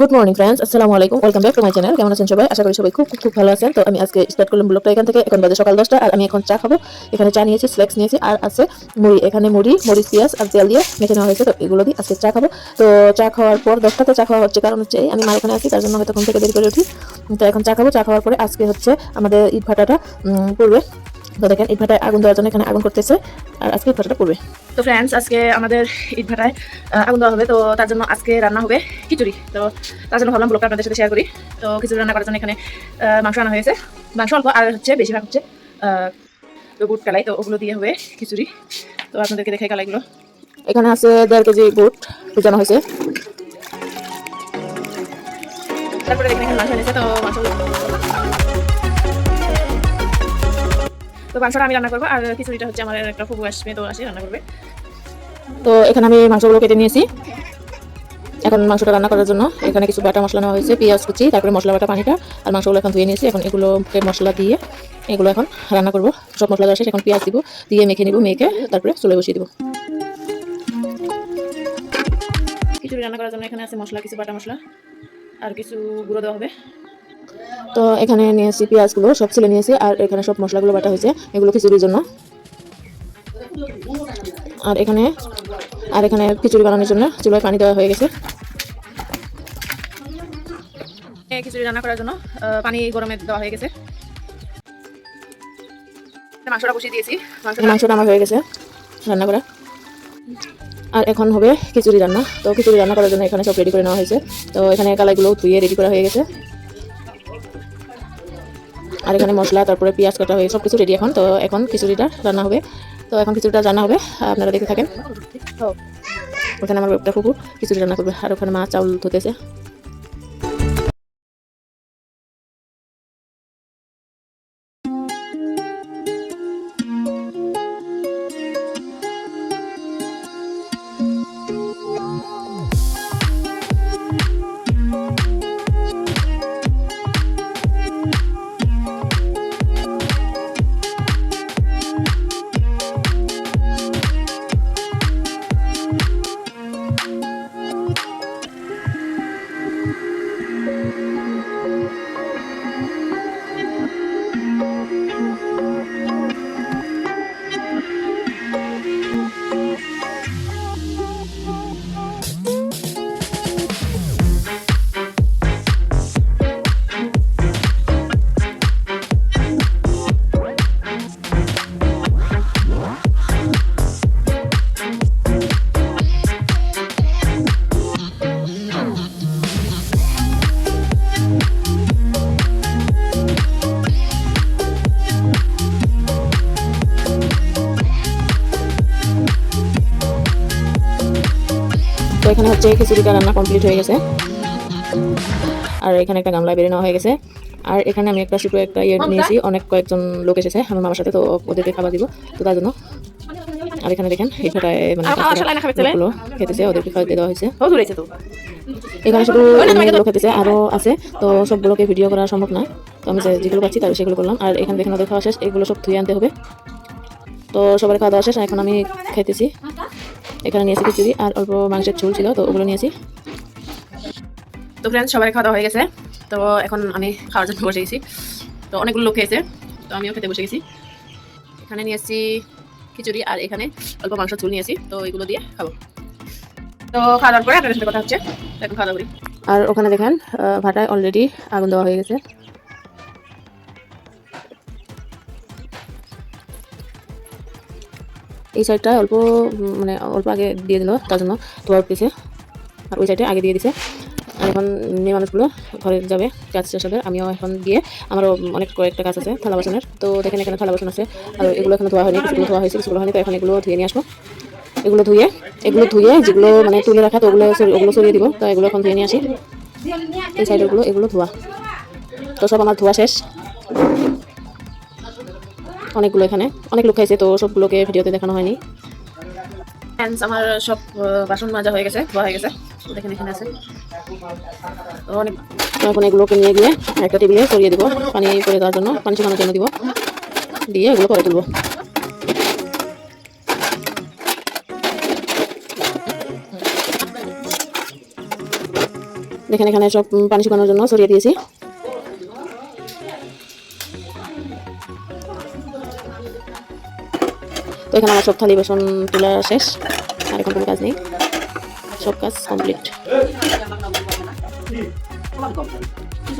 Good morning friends আসসালামু আলাইকুম welcome back to my channel কেমন আছেন সবাই? আশা করি সবাই খুব খুব ভালো আছেন। তো আমি আজকে স্টার্ট করলাম ব্লগটা এখান থেকে। এখন বাজে সকাল দশটা, আর আমি এখন চা খাব। এখানে চা নিয়েছি স্ল্যাক্স নিয়েছি, আর আছে মুড়ি। এখানে মুড়ি মুড়ি, পেঁয়াজ আর তেল দিয়ে মেখে নেওয়া হয়েছে। তো এগুলো দিয়ে আজকে চা খাব। তো চা খাওয়ার পর, দশটাতে চা খাওয়া হচ্ছে। কারণ হচ্ছে, আমি মার ওখানে আছি, তার জন্য হয়তো থেকে দেরি করে উঠি। তো এখন চা খাব। চা খাওয়ার পরে আজকে হচ্ছে আমাদের ইট ভাটাটা পড়বে। তো দেখেন, ইট ভাটায় আগুন দেওয়ার জন্য এখানে আগুন করতেছে। আর আজকে ইট ভাটাটা পড়বে। তো ফ্রেন্ডস আজকে আমাদের ইট ভাটায় আগুন দেওয়া হবে। তো তার জন্য আজকে রান্না হবে খিচুড়ি। তো তার জন্য ভাবলাম ব্লগটা আপনাদের সাথে শেয়ার করি। তো খিচুড়ি রান্না করার জন্য এখানে মাংস আনা হয়েছে। মাংস অল্প, আর হচ্ছে বেশিরভাগ হচ্ছে তো বুট কালাই। তো ওগুলো দিয়ে হবে খিচুড়ি। তো আপনাদেরকে দেখাই কালাইগুলো। এখানে আছে দেড় কেজি বুট ভিজানো হয়েছে। তারপরে এখানে মাংস এনেছে, তো মাংস তো মাংসটা আমি রান্না করব আর খিচুড়িটা হচ্ছে আমার একটা ফুবু আসবে তো আসে রান্না করবে। তো এখানে আমি মাংসগুলো কেটে নিয়েছি। এখন মাংসটা রান্না করার জন্য এখানে কিছু বাটা মশলা নেওয়া হয়েছে পেঁয়াজ কুচি তারপরে মশলা বাটা পানিটা আর মাংসগুলো এখন ধুয়ে নিয়েছি। এখন এগুলোকে মশলা দিয়ে এগুলো এখন রান্না করব। সব মশলা দেওয়া শেষ এখন পেঁয়াজ দিব দিয়ে মেখে নিব মেখে তারপরে চলে বসিয়ে দিব। খিচুড়ি রান্না করার জন্য এখানে আছে মশলা কিছু বাটা মশলা আর কিছু গুঁড়ো দেওয়া হবে। তো এখানে নিয়েছি পেঁয়াজগুলো সব ছিলে নিয়েছি আর এখানে সব মশলাগুলো বাটা হয়েছে এগুলো খিচুড়ির জন্য। আর এখানে আর এখানে খিচুড়ি বানানোর জন্য চুলায় পানি দেওয়া হয়ে গেছে। খিচুড়ি রান্না করার জন্য পানি গরমে দেওয়া হয়ে গেছে। মাংসটা বসিয়ে দিয়েছি। মাংসটা আমার হয়ে গেছে রান্না করা। আর এখন হবে খিচুড়ি রান্না। তো খিচুড়ি রান্না করার জন্য এখানে সব রেডি করে নেওয়া হয়েছে। তো এখানে কালাইগুলো ধুয়ে রেডি করা হয়ে গেছে। আর এখানে মশলা তারপরে পেঁয়াজ কাটা হয়ে সব কিছু রেডি এখন। তো এখন খিচুড়িটা রান্না হবে। তো এখন খিচুড়িটা রান্না হবে। আপনারা দেখে থাকেন। ওখানে আমার একটা কুকুর খিচুড়ি রান্না করবে। আর ওখানে মা চাউল ধুতেছে। এখানে হচ্ছে খিচুড়িটা রান্না কমপ্লিট হয়ে গেছে। আর এখানে একটা গামলা বেরিয়ে নেওয়া হয়ে গেছে। আর এখানে আমি একটা ছোটো একটা ইয়ে নিয়েছি অনেক কয়েকজন লোক এসেছে আমার মামার সাথে তো ওদেরকে খাবার দিব তো তার জন্য। আর এখানে দেখেন এই ফেটায় মানে না খেতেছে ওদেরকে খাওয়াতে দেওয়া হয়েছে। এখানে শুধু মেয়েগুলো খেতেছে আরও আছে তো সবগুলোকে ভিডিও করা সম্ভব নয় তো আমি যেগুলো পাচ্ছি তাহলে সেগুলো করলাম। আর এখানে দেখেন ওদের খাওয়া শেষ এগুলো সব ধুয়ে আনতে হবে। তো সবার খাওয়া দাওয়া শেষ এখন আমি খাইতেছি। এখানে নিয়েছি খিচুড়ি আর অল্প মাংসের ঝোল ছিল তো ওগুলো নিয়েছি তো ফ্রেন্ডস সবাই খাওয়া দাওয়া হয়ে গেছে। তো এখন আমি খাওয়ার জন্য বসে গেছি। তো অনেকগুলো লোক খেয়েছে তো আমিও খেতে বসে গেছি। এখানে নিয়েছি খিচুড়ি আর এখানে অল্প মাংস ঝুল নিয়েছি তো এগুলো দিয়ে খাব। তো খাওয়া দাওয়ার পরে আপনাদের সাথে কথা হচ্ছে এখন খাওয়া দাওয়া করি। আর ওখানে দেখেন ভাটায় অলরেডি আগুন দেওয়া হয়ে গেছে। এই সাইডটা অল্প মানে অল্প আগে দিয়ে দিল, তার জন্য ধোয়া উঠতেছে আর ওই সাইডে আগে দিয়ে দিছে। আর এখন মেয়ে মানুষগুলো ঘরে যাবে কাজ শেষ হবে আমিও এখন গিয়ে আমারও অনেক কয়েকটা কাজ আছে, থালা বাসনের। তো দেখেন এখানে থালা বাসন আছে, আর এগুলো এখানে ধোয়া হয়নি কিছুগুলো ধোয়া হয়েছে কিছুগুলো হয়নি, তো এখন এগুলো ধুয়ে নিয়ে আসব। এগুলো ধুয়ে এগুলো ধুয়ে যেগুলো মানে তুলে রাখা, তো ওগুলো ওগুলো সরিয়ে দিব, তো এগুলো এখন ধুয়ে নিয়ে আসি। এই সাইডেরগুলো এগুলো ধোয়া। তো সব আমার ধোয়া শেষ। অনেকগুলো এখানে। অনেক লোক খাইছে তো সবগুলোকে ভিডিওতে দেখানো হয়নি। ফ্রেন্ডস আমার সব বাসন মাজা হয়ে গেছে ধোয়া হয়ে গেছে। দেখেন এখানে আছে। তো অনেক এখন এগুলোকে নিয়ে গিয়ে একটা টেবিলে সরিয়ে দিব পানি করে দেওয়ার জন্য পানি শুকানোর জন্য দিব। দিয়ে এগুলো করে তুলবো। দেখেন এখানে সব পানি শুকানোর জন্য ছড়িয়ে দিয়েছি। তো এখানে আমার সব থালি, বাসন, তোলা শেষ। আর এখন কোনো কাজ নেই। সব কাজ কমপ্লিট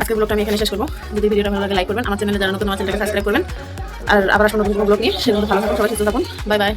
আজকের ব্লগটা আমি এখানে শেষ করব। যদি ভিডিওটা ভালো লাগে লাইক করবেন। আমার চ্যানেলে যারা নতুন, আমার চ্যানেলটাকে সাবস্ক্রাইব করবেন। আর আবার আসুন নতুন ব্লগ নিয়ে সেগুলো ভালো থাকুন, সবাই সুস্থ থাকুন। Bye bye